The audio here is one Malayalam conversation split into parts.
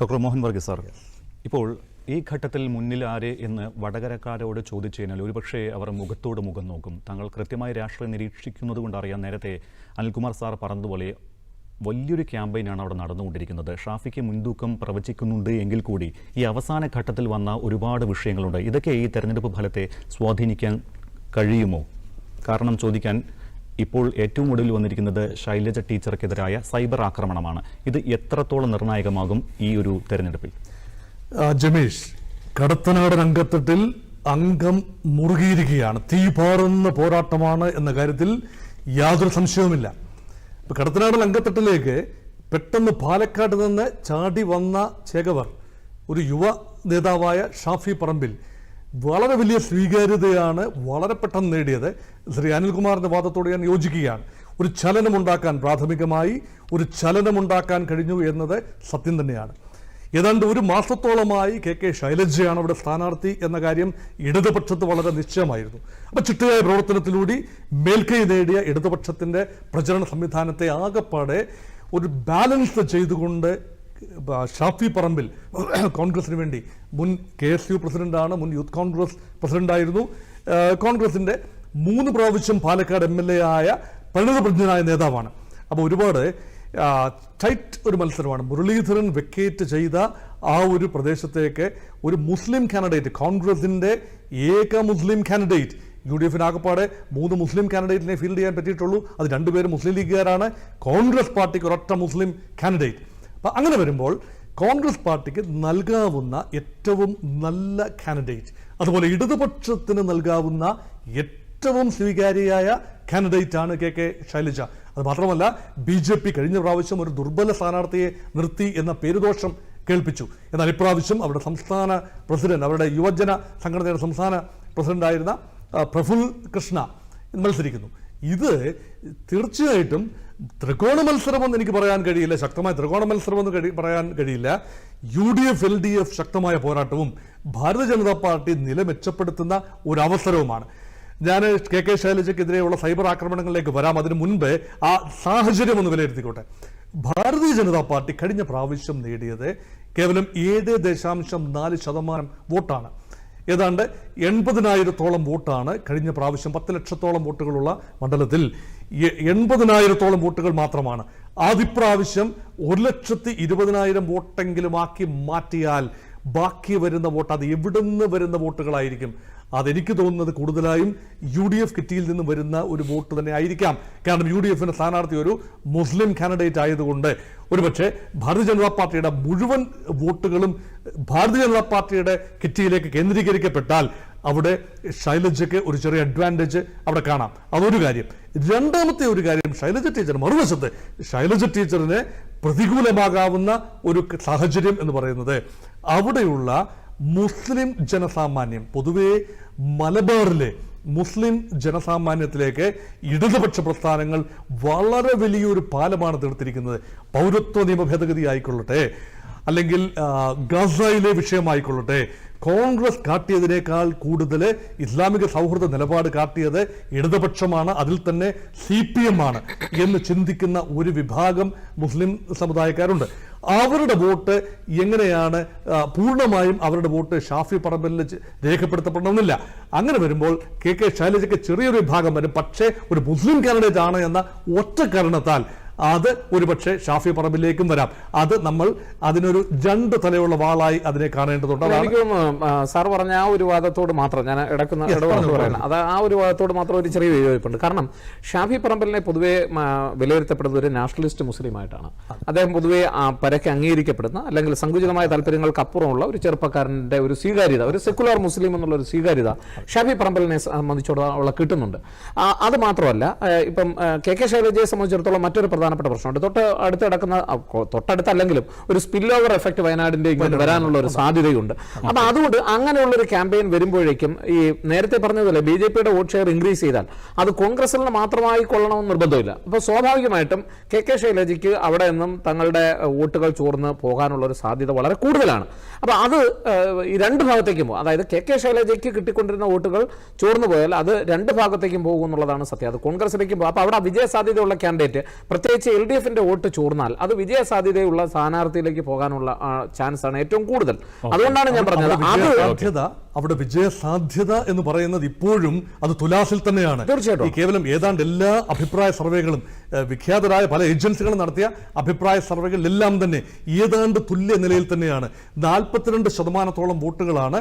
ഡോക്ടർ മോഹൻ വർഗീസ് സാർ ഇപ്പോൾ ഈ ഘട്ടത്തിൽ മുന്നിൽ ആര് എന്ന് വടകരക്കാരോട് ചോദിച്ചു കഴിഞ്ഞാൽ ഒരുപക്ഷെ അവർ മുഖത്തോട് മുഖം നോക്കും. താങ്കൾ കൃത്യമായി രാഷ്ട്രീയം നിരീക്ഷിക്കുന്നത് കൊണ്ട് അറിയാം. നേരത്തെ അനിൽകുമാർ സാർ പറഞ്ഞതുപോലെ വലിയൊരു ക്യാമ്പയിനാണ് അവിടെ നടന്നുകൊണ്ടിരിക്കുന്നത്. ഷാഫിക്ക് മുൻതൂക്കം പ്രവചിക്കുന്നുണ്ട് എങ്കിൽ കൂടി ഈ അവസാന ഘട്ടത്തിൽ വന്ന ഒരുപാട് വിഷയങ്ങളുണ്ട്. ഇതൊക്കെ ഈ തെരഞ്ഞെടുപ്പ് ഫലത്തെ സ്വാധീനിക്കാൻ കഴിയുമോ? കാരണം ചോദിക്കാൻ ഇപ്പോൾ ഏറ്റവും ഒടുവിൽ വന്നിരിക്കുന്നത് ശൈലജ ടീച്ചർക്കെതിരായ സൈബർ ആക്രമണമാണ്. ഇത് എത്രത്തോളം നിർണായകമാകും ഈ ഒരു തെരഞ്ഞെടുപ്പിൽ? ജമീഷ് കടത്തനാട് രംഗത്തട്ടിൽ അംഗം മുറുകിയിരിക്കുകയാണ്. തീ പാറുന്ന പോരാട്ടമാണ് എന്ന കാര്യത്തിൽ യാതൊരു സംശയവുമില്ല. ഇപ്പൊ കടത്തനാട് രംഗത്തിട്ടിലേക്ക് പെട്ടെന്ന് പാലക്കാട് നിന്ന് ചാടി വന്ന ചേകവർ ഒരു യുവ നേതാവായ ഷാഫി പറമ്പിൽ വളരെ വലിയ സ്വീകാര്യതയാണ് വളരെ പെട്ടെന്ന് നേടിയത്. ശ്രീ അനിൽകുമാറിന്റെ വാദത്തോട് ഞാൻ യോജിക്കുകയാണ്. ഒരു ചലനമുണ്ടാക്കാൻ പ്രാഥമികമായി ഒരു ചലനമുണ്ടാക്കാൻ കഴിഞ്ഞു എന്നത് സത്യം തന്നെയാണ്. ഏതാണ്ട് ഒരു മാസത്തോളമായി കെ കെ ശൈലജയാണ് അവിടെ സ്ഥാനാർത്ഥി എന്ന കാര്യം ഇടതുപക്ഷത്ത് വളരെ നിശ്ചയമായിരുന്നു. അപ്പൊ ചിട്ടയായ പ്രവർത്തനത്തിലൂടെ മേൽക്കൈ നേടിയ ഇടതുപക്ഷത്തിന്റെ പ്രചരണ സംവിധാനത്തെ ആകെപ്പാടെ ഒരു ബാലൻസ് ചെയ്തുകൊണ്ട് ഷാഫി പറമ്പിൽ കോൺഗ്രസിന് വേണ്ടി മുൻ കെ എസ് യു പ്രസിഡന്റാണ് മുൻ യൂത്ത് കോൺഗ്രസ് പ്രസിഡന്റായിരുന്നു. കോൺഗ്രസിന്റെ മൂന്ന് പ്രാവശ്യം പാലക്കാട് എം എൽ എ ആയ പരിണിതപ്രജ്ഞനായ നേതാവാണ്. അപ്പോൾ ഒരുപാട് ടൈറ്റ് ഒരു മത്സരമാണ്. മുരളീധരൻ വെക്കേറ്റ് ചെയ്ത ആ ഒരു പ്രദേശത്തേക്ക് ഒരു മുസ്ലിം കാൻഡിഡേറ്റ് കോൺഗ്രസിന്റെ ഏക മുസ്ലിം കാൻഡിഡേറ്റ് യു ഡി എഫിന് ആകപ്പാടെ മൂന്ന് മുസ്ലിം കാൻഡിഡേറ്റിനെ ഫീൽഡ് ചെയ്യാൻ പറ്റിയിട്ടുള്ളൂ. അത് രണ്ടുപേരും മുസ്ലിം ലീഗുകാരാണ്. കോൺഗ്രസ് പാർട്ടിക്ക് ഒരൊറ്റ മുസ്ലിം കാൻഡിഡേറ്റ് അങ്ങനെ വരുമ്പോൾ കോൺഗ്രസ് പാർട്ടിക്ക് നൽകാവുന്ന ഏറ്റവും നല്ല കാൻഡിഡേറ്റ് അതുപോലെ ഇടതുപക്ഷത്തിന് നൽകാവുന്ന ഏറ്റവും സ്വീകാര്യയായ കാൻഡിഡേറ്റ് ആണ് കെ കെ ശൈലജ. അത് മാത്രമല്ല ബി ജെ പി കഴിഞ്ഞ പ്രാവശ്യം ഒരു ദുർബല സ്ഥാനാർത്ഥിയെ നിർത്തി എന്ന പേരുദോഷം കേൾപ്പിച്ചു. എന്നാൽ ഇപ്രാവശ്യം അവരുടെ സംസ്ഥാന പ്രസിഡന്റ് അവരുടെ യുവജന സംഘടനയുടെ സംസ്ഥാന പ്രസിഡന്റായിരുന്ന പ്രഫുൽ കൃഷ്ണ മത്സരിക്കുന്നു. ഇത് തീർച്ചയായിട്ടും ത്രികോണ മത്സരമെന്ന് എനിക്ക് പറയാൻ കഴിയില്ല ശക്തമായ ത്രികോണ മത്സരമെന്ന് കഴി പറയാൻ കഴിയില്ല. U D F L D F ശക്തമായ പോരാട്ടവും ഭാരതീയ ജനതാ പാർട്ടി നില മെച്ചപ്പെടുത്തുന്ന ഒരു അവസരവുമാണ് ഞാൻ കെ കെ ശൈലജയ്ക്കെതിരെയുള്ള സൈബർ ആക്രമണങ്ങളിലേക്ക് വരാം. അതിനു മുൻപ് ആ സാഹചര്യം ഒന്ന് വിലയിരുത്തിക്കോട്ടെ. ഭാരതീയ ജനതാ പാർട്ടി കഴിഞ്ഞ പ്രാവശ്യം നേടിയത് കേവലം ഏഴ് ദശാംശം നാല് ശതമാനം വോട്ടാണ്. ഏതാണ്ട് എൺപതിനായിരത്തോളം വോട്ടാണ് കഴിഞ്ഞ പ്രാവശ്യം പത്ത് ലക്ഷത്തോളം വോട്ടുകളുള്ള മണ്ഡലത്തിൽ. എൺപതിനായിരത്തോളം വോട്ടുകൾ മാത്രമാണ്. ആദ്യപ്രാവശ്യം ഒരു ലക്ഷത്തി ഇരുപതിനായിരം വോട്ടെങ്കിലും ആക്കി മാറ്റിയാൽ ബാക്കി വരുന്ന വോട്ട് അത് എവിടുന്ന് വരുന്ന വോട്ടുകളായിരിക്കും? അതെനിക്ക് തോന്നുന്നത് കൂടുതലായും യു ഡി എഫ് കിറ്റിയിൽ നിന്ന് വരുന്ന ഒരു വോട്ട് തന്നെ ആയിരിക്കാം കാരണം യു ഡി എഫിന്റെ സ്ഥാനാർത്ഥി ഒരു മുസ്ലിം കാൻഡിഡേറ്റ് ആയതുകൊണ്ട് ഒരുപക്ഷെ ഭാരതീയ ജനതാ പാർട്ടിയുടെ മുഴുവൻ വോട്ടുകളും ഭാരതീയ ജനതാ പാർട്ടിയുടെ കിറ്റിയിലേക്ക് കേന്ദ്രീകരിക്കപ്പെട്ടാൽ അവിടെ ശൈലജയ്ക്ക് ഒരു ചെറിയ അഡ്വാന്റേജ് അവിടെ കാണാം. അതൊരു കാര്യം. രണ്ടാമത്തെ ഒരു കാര്യം ശൈലജ ടീച്ചർ മറുവശത്ത് ശൈലജ ടീച്ചറിന് പ്രതികൂലമാകാവുന്ന ഒരു സാഹചര്യം എന്ന് പറയുന്നത് അവിടെയുള്ള മുസ്ലിം ജനസാമാന്യം പൊതുവേ മലബാറിലെ മുസ്ലിം ജനസാമാന്യത്തിലേക്ക് ഇടതുപക്ഷ പ്രസ്ഥാനങ്ങൾ വളരെ വലിയൊരു പാലമാണ് തീർത്തിരിക്കുന്നത്. പൗരത്വ നിയമ ഭേദഗതി ആയിക്കൊള്ളട്ടെ അല്ലെങ്കിൽ ഗസയിലെ വിഷയമായിക്കൊള്ളട്ടെ കോൺഗ്രസ് കാട്ടിയതിനേക്കാൾ കൂടുതൽ ഇസ്ലാമിക സൗഹൃദ നിലപാട് കാട്ടിയത് ഇടതുപക്ഷമാണ് അതിൽ തന്നെ സി പി എം ആണ് എന്ന് ചിന്തിക്കുന്ന ഒരു വിഭാഗം മുസ്ലിം സമുദായക്കാരുണ്ട്. അവരുടെ വോട്ട് എങ്ങനെയാണ് പൂർണമായും അവരുടെ വോട്ട് ഷാഫി പറമ്പലിൽ രേഖപ്പെടുത്തപ്പെടണമെന്നില്ല. അങ്ങനെ വരുമ്പോൾ കെ കെ ശൈലജയ്ക്ക് ചെറിയൊരു വിഭാഗം വരും. പക്ഷേ ഒരു മുസ്ലിം കാൻഡിഡേറ്റ് ആണ് എന്ന ഒറ്റ കാരണത്താൽ അത് ഒരുപക്ഷെ ഷാഫി പറമ്പിലേക്കും വരാം. അത് നമ്മൾ അതിനൊരു രണ്ട് തലയുള്ള വാളായി അതിനെ കാണേണ്ടതുണ്ട്. എനിക്ക് സാർ പറഞ്ഞ ആ ഒരു വാദത്തോട് മാത്രം ഞാൻ ഇടക്കുന്ന പറയുന്നത്. അത് ആ ഒരു വാദത്തോട് മാത്രം ഒരു ചെറിയ വിയോജിപ്പുണ്ട് കാരണം ഷാഫി പറമ്പലിനെ പൊതുവെ വിലയിരുത്തപ്പെടുന്ന വിലയിരുത്തപ്പെടുന്നത് ഒരു നാഷണലിസ്റ്റ് മുസ്ലിമായിട്ടാണ്. അദ്ദേഹം പൊതുവെ പരക്കെ അംഗീകരിക്കപ്പെടുന്ന അല്ലെങ്കിൽ സങ്കുചിതമായ താല്പര്യങ്ങൾക്ക് അപ്പുറമുള്ള ഒരു ചെറുപ്പക്കാരന്റെ ഒരു സ്വീകാര്യത ഒരു സെക്കുലർ മുസ്ലിം എന്നുള്ള ഒരു സ്വീകാര്യത ഷാഫി പറമ്പലിനെ സംബന്ധിച്ചോളം കിട്ടുന്നുണ്ട്. അത് മാത്രമല്ല ഇപ്പം കെ കെ ശൈലജയെ സംബന്ധിച്ചിടത്തോളം മറ്റൊരു പ്രധാനപ്പെട്ട പ്രശ്നമുണ്ട്. തൊട്ട് അടുത്ത് കിടക്കുന്ന തൊട്ടടുത്തല്ലെങ്കിലും ഒരു സ്പിൽ ഓവർ എഫക്ട് വയനാടിന്റെ ഇങ്ങനെ വരാനുള്ള ഒരു സാധ്യതയുണ്ട്. അപ്പൊ അതുകൊണ്ട് അങ്ങനെയുള്ള ഒരു ക്യാമ്പയിൻ വരുമ്പോഴേക്കും ഈ നേരത്തെ പറഞ്ഞതുപോലെ ബി ജെ പിയുടെ വോട്ട് ഷെയർ ഇൻക്രീസ് ചെയ്താൽ അത് കോൺഗ്രസിൽ നിന്ന് മാത്രമായി കൊള്ളണമെന്ന് നിർബന്ധമില്ല. അപ്പോൾ സ്വാഭാവികമായിട്ടും കെ കെ ശൈലജയ്ക്ക് അവിടെ നിന്നും തങ്ങളുടെ വോട്ടുകൾ ചോർന്ന് പോകാനുള്ള ഒരു സാധ്യത വളരെ കൂടുതലാണ്. അപ്പോൾ അത് ഈ രണ്ട് ഭാഗത്തേക്കും പോകും അതായത് കെ കെ ശൈലജയ്ക്ക് കിട്ടിക്കൊണ്ടിരുന്ന വോട്ടുകൾ ചോർന്നു പോയാൽ അത് രണ്ട് ഭാഗത്തേക്കും പോകും എന്നുള്ളതാണ് സത്യം. അത് കോൺഗ്രസിലേക്കും പോകും അപ്പോൾ അവിടെ വിജയ സാധ്യതയുള്ള കാൻഡിഡേറ്റ് പ്രത്യേകിച്ച് പ്രത്യേകിച്ച് എൽ ഡി എഫിന്റെ വോട്ട് ചൂർന്നാൽ അത് വിജയ സാധ്യതയുള്ള സ്ഥാനാർത്ഥിയിലേക്ക് പോകാനുള്ള ചാൻസ് ആണ് ഏറ്റവും കൂടുതൽ. അതുകൊണ്ടാണ് ഞാൻ പറഞ്ഞത്. അവിടെ അത് വിജയസാധ്യത അവിടെ വിജയസാധ്യത എന്ന് പറയുന്നത് ഇപ്പോഴും അത് തുലാസിൽ തന്നെയാണ്. തീർച്ചയായിട്ടും. ഈ കേവലം ഏതാണ്ട് എല്ലാ അഭിപ്രായ സർവേകളും വിഖ്യാതരായ പല ഏജൻസികളും നടത്തിയ അഭിപ്രായ സർവേകളിലെല്ലാം തന്നെ ഏതാണ്ട് തുല്യ നിലയിൽ തന്നെയാണ്. നാൽപ്പത്തിരണ്ട് ശതമാനത്തോളം വോട്ടുകളാണ്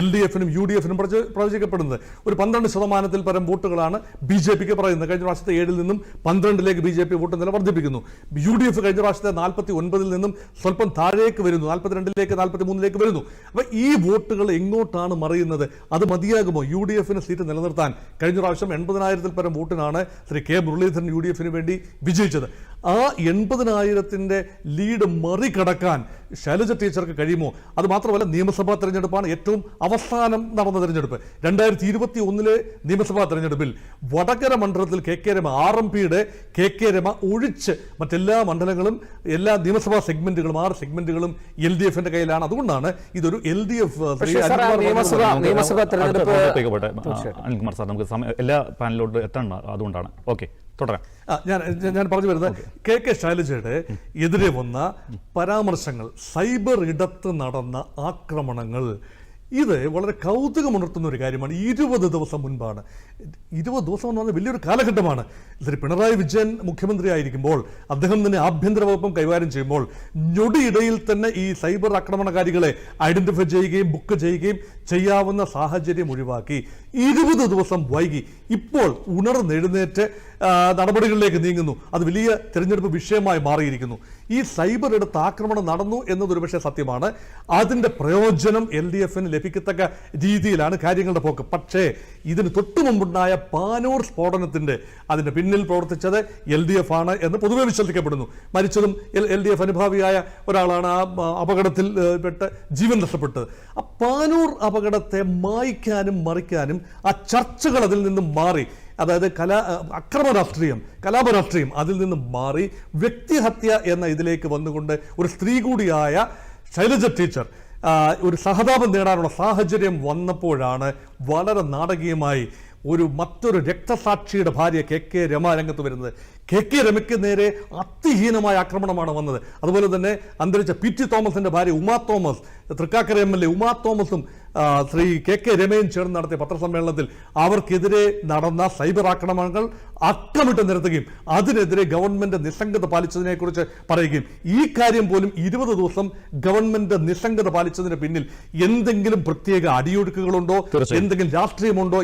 എൽ ഡി എഫിനും യു ഡി എഫിനും പ്രവചിക്കപ്പെടുന്നത്. ഒരു പന്ത്രണ്ട് ശതമാനത്തിൽ പരം വോട്ടുകളാണ് ബി ജെ പിക്ക് പറയുന്നത്. കഴിഞ്ഞ പ്രാവശ്യത്തെ ഏഴിൽ നിന്നും പന്ത്രണ്ടിലേക്ക് ബി ജെ പി വോട്ട് നില വർദ്ധിപ്പിക്കുന്നു. യു ഡി എഫ് കഴിഞ്ഞ പ്രാവശ്യത്തെ നാൽപ്പത്തി ഒൻപതിൽ നിന്നും സ്വല്പം താഴേക്ക് വരുന്നു. നാൽപ്പത്തിരണ്ടിലേക്ക് നാൽപ്പത്തി മൂന്നിലേക്ക് വരുന്നു. അപ്പൊ ഈ വോട്ടുകൾ എങ്ങോട്ടാണ് മറിയുന്നത്? അത് മതിയാകുമോ? യു ഡി എഫിന് സീറ്റ് നിലനിർത്താൻ. കഴിഞ്ഞ പ്രാവശ്യം എൺപതിനായിരത്തിൽ പരം വോട്ടിനാണ് Shri K Muraleedharan U D എഫിന് വേണ്ടി വിജയിച്ചത്. ആ എൺപതിനായിരത്തിന്റെ ലീഡ് മറികടക്കാൻ ശൈലജ ടീച്ചർക്ക് കഴിയുമോ? അത് മാത്രമല്ല നിയമസഭാ തെരഞ്ഞെടുപ്പാണ് ഏറ്റവും അവസാനം നടന്ന തെരഞ്ഞെടുപ്പ്. രണ്ടായിരത്തി ഇരുപത്തി ഒന്നിലെ നിയമസഭാ തെരഞ്ഞെടുപ്പിൽ വടകര മണ്ഡലത്തിൽ K K Rema R M പിയുടെ കെ കെ രമ ഒഴിച്ച് മറ്റെല്ലാ മണ്ഡലങ്ങളും എല്ലാ നിയമസഭാ സെഗ്മെന്റുകളും ആറ് സെഗ്മെന്റുകളും എൽ ഡി എഫിന്റെ കയ്യിലാണ്. അതുകൊണ്ടാണ് ഇതൊരു L D F Anilkumar sir നമുക്ക് സമയം എല്ലാ പാനലിലോട്ട് എത്തണം അതുകൊണ്ടാണ്. ഓക്കെ തുടരാം. ഞാൻ- ഞാൻ പറഞ്ഞു വരുന്നത് കെ കെ ശൈലജയുടെ എതിരെ വന്ന പരാമർശങ്ങൾ സൈബർ ഇടത്ത് നടന്ന ആക്രമണങ്ങൾ ഇത് വളരെ കൗതുകമുണർത്തുന്ന ഒരു കാര്യമാണ്. ഇരുപത് ദിവസം മുൻപാണ്. ഇരുപത് ദിവസം എന്ന് പറഞ്ഞാൽ വലിയൊരു കാലഘട്ടമാണ്. ശ്രീ പിണറായി വിജയൻ മുഖ്യമന്ത്രി ആയിരിക്കുമ്പോൾ അദ്ദേഹം തന്നെ ആഭ്യന്തര വകുപ്പും കൈകാര്യം ചെയ്യുമ്പോൾ ഞൊടിയിടയിൽ തന്നെ ഈ സൈബർ ആക്രമണകാരികളെ ഐഡന്റിഫൈ ചെയ്യുകയും ബുക്ക് ചെയ്യുകയും ചെയ്യാവുന്ന സാഹചര്യം ഒഴിവാക്കി. ഇരുപത് ദിവസം വൈകി. ഇപ്പോൾ ഉണർന്നെഴുന്നേറ്റ് നടപടികളിലേക്ക് നീങ്ങുന്നു. അത് വലിയ തിരഞ്ഞെടുപ്പ് വിഷയമായി മാറിയിരിക്കുന്നു. ഈ സൈബർ എടുത്ത് ആക്രമണം നടന്നു എന്നത് പക്ഷേ സത്യമാണ്. അതിന്റെ പ്രയോജനം എൽ ഡി എഫിന് ലഭിക്കത്തക്ക രീതിയിലാണ് കാര്യങ്ങളുടെ പോക്ക്. പക്ഷേ ഇതിന് തൊട്ടു മുമ്പുണ്ടായ പാനൂർ സ്ഫോടനത്തിന്റെ അതിന്റെ പിന്നിൽ പ്രവർത്തിച്ചത് എൽ ഡി എഫ് ആണ് എന്ന് പൊതുവെ വിശ്വസിക്കപ്പെടുന്നു. മരിച്ചതും എൽ ഡി എഫ് അനുഭാവിയായ ഒരാളാണ് ആ, അപകടത്തിൽ പെട്ട് ജീവൻ നഷ്ടപ്പെട്ടത്. ആ പാനൂർ അപകടത്തെ മായ്ക്കാനും മറിക്കാനും ആ ചർച്ചകൾ അതിൽ നിന്നും മാറി. അതായത് കലാ അക്രമ രാഷ്ട്രീയം കലാപ രാഷ്ട്രീയം അതിൽ നിന്ന് മാറി വ്യക്തിഹത്യ എന്ന ഇതിലേക്ക് വന്നുകൊണ്ട് ഒരു സ്ത്രീ കൂടിയായ ശൈലജ ടീച്ചർ ഒരു സഹതാപം നേടാനുള്ള സാഹചര്യം വന്നപ്പോഴാണ് വളരെ നാടകീയമായി ഒരു മറ്റൊരു രക്തസാക്ഷിയുടെ ഭാര്യ കെ കെ രമ രംഗത്ത് വരുന്നത്. കെ കെ രമയ്ക്ക് നേരെ അതിഹീനമായ ആക്രമണമാണ് വന്നത്. അതുപോലെ തന്നെ അന്തരിച്ച പി ടി തോമസിന്റെ ഭാര്യ Uma Thomas Thrikkakara M L A Uma തോമസും ശ്രീ കെ കെ രമയും ചേർന്ന് നടത്തിയ പത്രസമ്മേളനത്തിൽ അവർക്കെതിരെ നടന്ന സൈബർ ആക്രമണങ്ങൾ അക്കമിട്ട് നിരത്തുകയും അതിനെതിരെ ഗവൺമെന്റ് നിസ്സംഗത പാലിച്ചതിനെ കുറിച്ച് പറയുകയും ഈ കാര്യം പോലും ഇരുപത് ദിവസം ഗവൺമെന്റ് നിസ്സംഗത പാലിച്ചതിന് പിന്നിൽ എന്തെങ്കിലും പ്രത്യേക അടിയൊഴുക്കുകളുണ്ടോ എന്തെങ്കിലും രാഷ്ട്രീയമുണ്ടോ?